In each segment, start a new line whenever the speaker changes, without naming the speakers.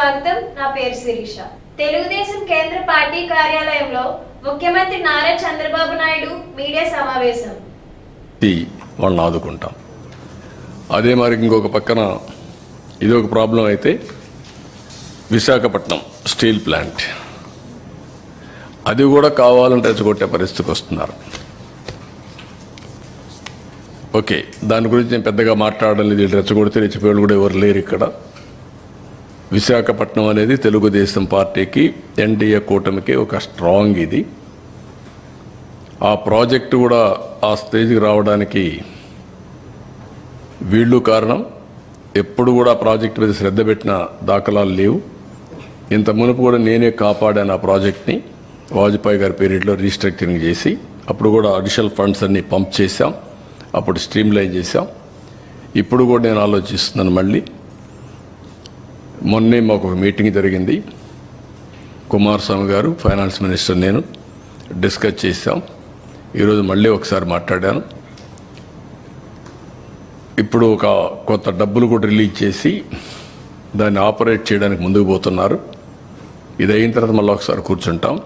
స్వాగతం. నా పేరు శిరీష. తెలుగుదేశం కేంద్ర పార్టీ కార్యాలయంలో ముఖ్యమంత్రి నారా చంద్రబాబు నాయుడు మీడియా సమావేశం.
వాళ్ళని ఆదుకుంటాం. అదే మరి ఇంకొక పక్కన ఇది ఒక ప్రాబ్లం అయితే విశాఖపట్నం స్టీల్ ప్లాంట్. అది కూడా కావాలంటే రెచ్చగొట్టే పరిస్థితికి వస్తున్నారు. ఓకే దాని గురించి నేను పెద్దగా మాట్లాడడం లేదు. రెచ్చగొడితే రెచ్చిపోయాళ్ళు కూడా ఎవరు లేరు ఇక్కడ. విశాఖపట్నం అనేది తెలుగుదేశం పార్టీకి ఎన్డీఏ కూటమికి ఒక స్ట్రాంగ్ ఇది. ఆ ప్రాజెక్టు కూడా ఆ స్టేజ్కి రావడానికి వీళ్ళు కారణం. ఎప్పుడు కూడా ప్రాజెక్ట్ మీద శ్రద్ధ పెట్టిన దాఖలాలు లేవు. ఇంత మునుపు కూడా నేనే కాపాడాను ఆ ప్రాజెక్ట్ని. వాజ్పేయి గారి పీరియడ్లో రీస్ట్రక్చరింగ్ చేసి అప్పుడు కూడా అడిషనల్ ఫండ్స్ అన్ని పంప్ చేశాం. అప్పుడు స్ట్రీమ్లైన్ చేశాం. ఇప్పుడు కూడా నేను ఆలోచిస్తున్నాను మళ్ళీ. మొన్నే మాకు ఒక మీటింగ్ జరిగింది. కుమారస్వామి గారు ఫైనాన్స్ మినిస్టర్ నేను డిస్కస్ చేశాం. ఈరోజు మళ్ళీ ఒకసారి మాట్లాడాను. ఇప్పుడు ఒక కొత్త డబ్బులు కూడా రిలీజ్ చేసి దాన్ని ఆపరేట్ చేయడానికి ముందుకు పోతున్నారు. ఇది అయిన తర్వాత మళ్ళీ ఒకసారి కూర్చుంటాం.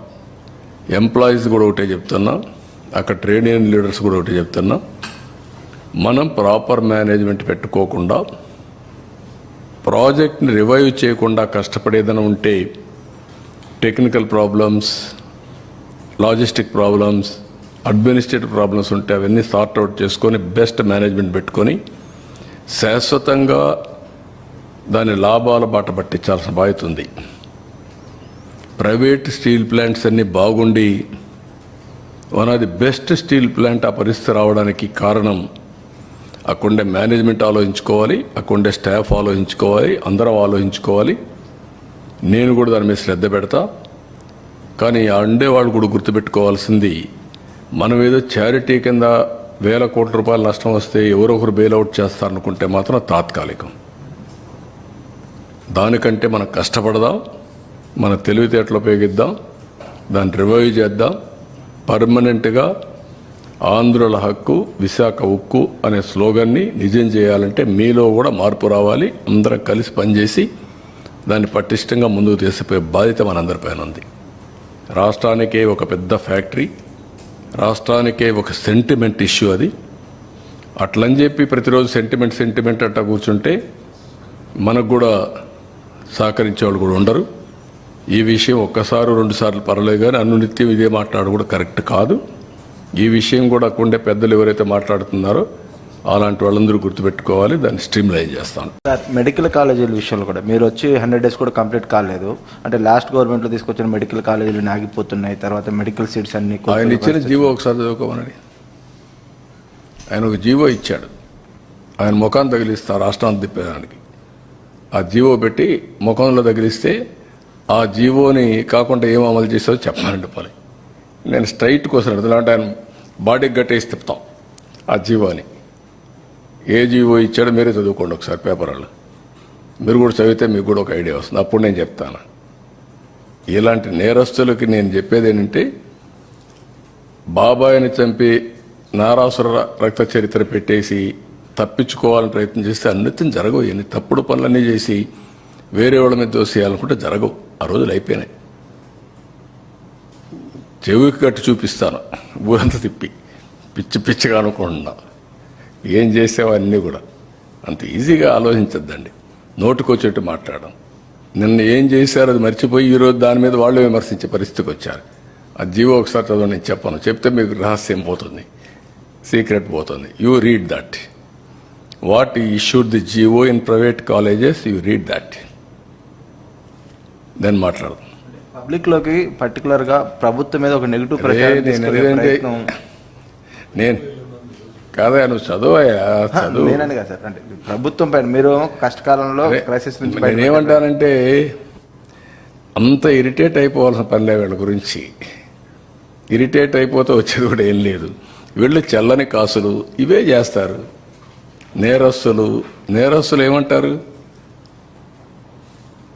ఎంప్లాయీస్ కూడా ఒకటే చెప్తున్నా. అక్కడ ట్రేడ్ యూనియన్ లీడర్స్ కూడా ఒకటే చెప్తున్నా. మనం ప్రాపర్ మేనేజ్మెంట్ పెట్టుకోకుండా ప్రాజెక్ట్ని రివైవ్ చేయకుండా కష్టపడేదని ఉంటే technical problems logistic problems administrative problems ఉంటే అవన్నీ సార్ట్ అవుట్ చేసుకొని బెస్ట్ మేనేజ్మెంట్ పెట్టుకొని శాశ్వతంగా దాని లాభాల బాట పట్టించాల్సిన బాధ్యత ఉంది. ప్రైవేట్ స్టీల్ ప్లాంట్స్ అన్నీ బాగుండి one of the best steel plant ఆ పరిస్థితి రావడానికి కారణం అక్కడుండే మేనేజ్మెంట్ ఆలోచించుకోవాలి అక్కడుండే స్టాఫ్ ఆలోచించుకోవాలి అందరం ఆలోచించుకోవాలి. నేను కూడా దాని మీద శ్రద్ధ పెడతా. కానీ ఆ ఉండేవాళ్ళు కూడా గుర్తుపెట్టుకోవాల్సింది మనం ఏదో చారిటీ కింద వేల కోట్ల రూపాయల నష్టం వస్తే ఎవరొకరు బెయిల్అవుట్ చేస్తారనుకుంటే మాత్రం తాత్కాలికం. దానికంటే మనం కష్టపడదాం మన తెలివితేటలు ఉపయోగిద్దాం దాన్ని రివైవ్ చేద్దాం పర్మనెంట్గా ఆంధ్రుల హక్కు విశాఖ ఉక్కు అనే స్లోగన్ని నిజం చేయాలంటే మీలో కూడా మార్పు రావాలి. అందరం కలిసి పనిచేసి దాన్ని పటిష్టంగా ముందుకు తీసుకుపోయే బాధ్యత మనందరిపైన ఉంది. రాష్ట్రానికే ఒక పెద్ద ఫ్యాక్టరీ రాష్ట్రానికే ఒక సెంటిమెంట్ ఇష్యూ అది. అట్లని చెప్పి ప్రతిరోజు సెంటిమెంట్ సెంటిమెంట్ అట్టా కూర్చుంటే మనకు కూడా సహకరించేవాళ్ళు కూడా ఉండరు. ఈ విషయం ఒక్కసారి రెండుసార్లు పర్లేదు కానీ అనునిత్యం ఇదే మాట్లాడు కూడా కరెక్ట్ కాదు. ఈ విషయం కూడా అక్కడుండే పెద్దలు ఎవరైతే మాట్లాడుతున్నారో అలాంటి వాళ్ళందరూ గుర్తుపెట్టుకోవాలి దాన్ని స్ట్రీమ్ లైన్ చేస్తాను.
సార్ మెడికల్ కాలేజీల విషయంలో కూడా మీరు వచ్చి హండ్రెడ్ డేస్ కూడా కంప్లీట్ కాలేదు. అంటే లాస్ట్ గవర్నమెంట్లో తీసుకొచ్చిన మెడికల్ కాలేజీలు ఆగిపోతున్నాయి తర్వాత మెడికల్ సీట్స్ అన్ని
ఆయన ఇచ్చిన జీవో ఒకసారి చదువుకోమని ఆయన ఒక జీవో ఇచ్చాడు. ఆయన ముఖాన్ని తగిలిస్తా రాష్ట్రాన్ని తిప్పేదానికి. ఆ జీవో పెట్టి ముఖంలో తగిలిస్తే ఆ జీవోని కాకుండా ఏం అమలు చేసావో చెప్పాలండి పని. నేను స్ట్రైట్ కోసం అంటే ఆయన బాడీకి గట్టేసి తిప్పుతాం ఆ జీవోని ఏ జీవో ఇచ్చాడో మీరే చదువుకోండి ఒకసారి పేపర్ వాళ్ళు మీరు కూడా చదివితే మీకు కూడా ఒక ఐడియా వస్తుంది. అప్పుడు నేను చెప్తాను. ఇలాంటి నేరస్తులకి నేను చెప్పేది ఏంటంటే బాబాయిని చంపి నారాసుర రక్త చరిత్ర పెట్టేసి తప్పించుకోవాలని ప్రయత్నం చేస్తే అన్నిటిని జరగవు. ఎన్ని తప్పుడు పనులన్నీ చేసి వేరే వాళ్ళ మీద దోసేయాలనుకుంటే జరగవు. ఆ రోజులు అయిపోయినాయి. చెవికి కట్టి చూపిస్తాను. ఊరంతా తిప్పి. పిచ్చి పిచ్చిగా అనుకుంటున్నా. ఏం చేసావో అన్నీ కూడా. అంత ఈజీగా ఆలోచించద్దండి. నోటుకొచ్చేట్టు మాట్లాడడం. నిన్న ఏం చేశారు అది మర్చిపోయి ఈరోజు దాని మీద వాళ్ళు విమర్శించే పరిస్థితికి వచ్చారు. ఆ జీవో ఒకసారి చదవ నేను చెప్పను. చెప్తే మీకు రహస్యం పోతుంది. సీక్రెట్ పోతుంది. You read that. What issued the GO in private colleges you read that. Then మాట్లాడదాం.
పబ్లిక్లోకి పర్టికులర్గా ప్రభుత్వం మీద ఒక నెగిటివ్ ప్రచారం
నేను
తీసుకెళ్ళే
ఎందుకంటే
ప్రయత్నం.
నేను కాదా నువ్వు చదువయ్యా చదువు.
నేనండి కదా సార్ అంటే ప్రభుత్వం పైన మీరు కష్టకాలంలో క్రైసిస్ నుంచి.
నేనేమంటానంటే అంత ఇరిటేట్ అయిపోవాల్సిన పనిలే వీళ్ళ గురించి. ఇరిటేట్ అయిపోతే వచ్చేది కూడా ఏం లేదు. వీళ్ళు చల్లని కాసులు ఇవే చేస్తారు. నేరస్తులు నేరస్తులు ఏమంటారు?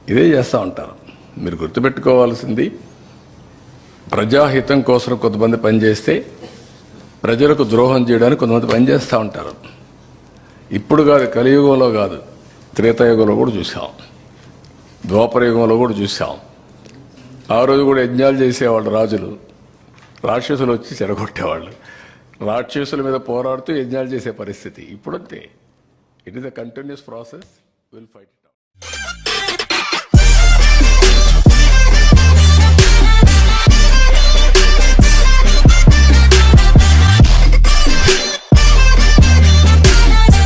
ఇదే చేస్తూ ఉంటారు. మీరు గుర్తుపెట్టుకోవాల్సింది ప్రజాహితం కోసం కొంతమంది పనిచేస్తే ప్రజలకు ద్రోహం చేయడానికి కొంతమంది పనిచేస్తూ ఉంటారు. ఇప్పుడు కాదు కలియుగంలో కాదు త్రేతాయుగంలో కూడా చూసాం. ద్వాపరయుగంలో కూడా చూసాం. ఆ రోజు కూడా యజ్ఞాలు చేసేవాళ్ళు రాజులు. రాక్షసులు వచ్చి చెడగొట్టేవాళ్ళు రాక్షసుల మీద పోరాడుతూ యజ్ఞాలు చేసే పరిస్థితి. ఇప్పుడంతే. It is a continuous process will fight it